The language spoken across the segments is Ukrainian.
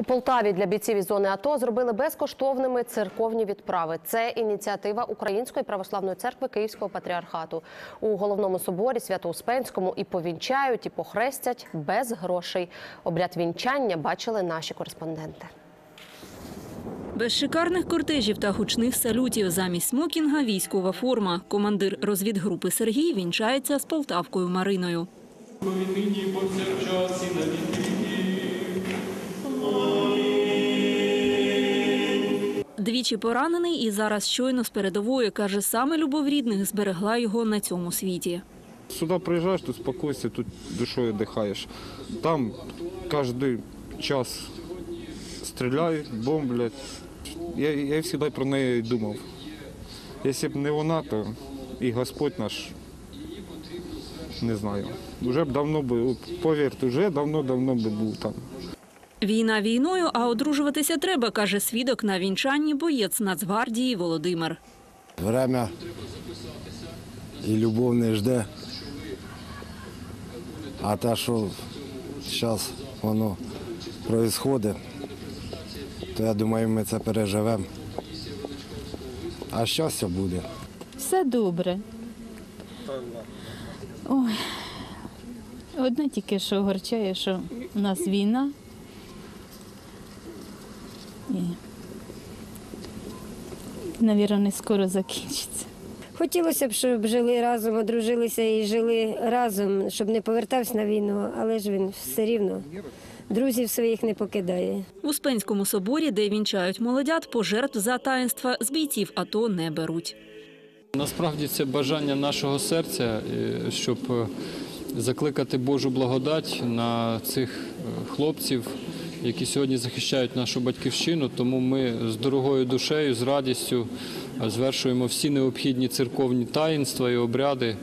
У Полтаві для бійців із зони АТО зробили безкоштовними церковні відправи. Це ініціатива Української православної церкви Київського патріархату. У головному соборі Свято-Успенському і повінчають, і похрестять без грошей. Обряд вінчання бачили наші кореспонденти. Без шикарних кортежів та гучних салютів замість смокінга військова форма. Командир розвідгрупи Сергій вінчається з Полтавкою Мариною. нині повсякчас Двічі поранений і зараз щойно з передової, каже, саме любов рідних зберегла його на цьому світі. Сюди приїжджаєш, тут спокойся, тут душою дихаєш. Там кожен час стріляють, бомблять. Я, я завжди про неї думав. Якщо б не вона, то і Господь наш, не знаю. Вже б давно повірте, вже давно-давно би був там. Війна війною, а одружуватися треба, каже свідок на вінчанні боєць Нацгвардії Володимир. Время і любов не жде. А те, що зараз воно відбувається, то я думаю, ми це переживемо. А щастя буде. Все добре. Ой. Одне тільки що огорчає, що у нас війна. І, навірно, не скоро закінчиться. Хотілося б, щоб жили разом, одружилися і жили разом, щоб не повертався на війну, але ж він все рівно друзів своїх не покидає. В Успенському соборі, де вінчають молодят, пожертв за таїнства з бійців АТО не беруть. Насправді це бажання нашого серця, е, щоб е, закликати Божу благодать на цих е, хлопців, які сьогодні захищають нашу батьківщину. Тому ми з дорогою душею, з радістю е, звершуємо всі необхідні церковні таїнства і обряди,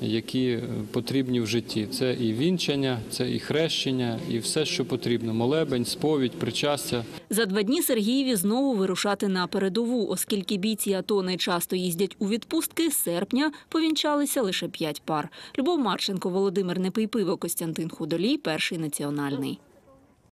які е, потрібні в житті. Це і вінчання, це і хрещення, і все, що потрібно: молебень, сповідь, причастя. За два дні Сергієві знову вирушати на передову, оскільки бійці АТО не часто їздять у відпустки. З серпня повінчалися лише п'ять пар. Любов Марченко, Володимир Непийпиво, Костянтин Худолій, перший національний.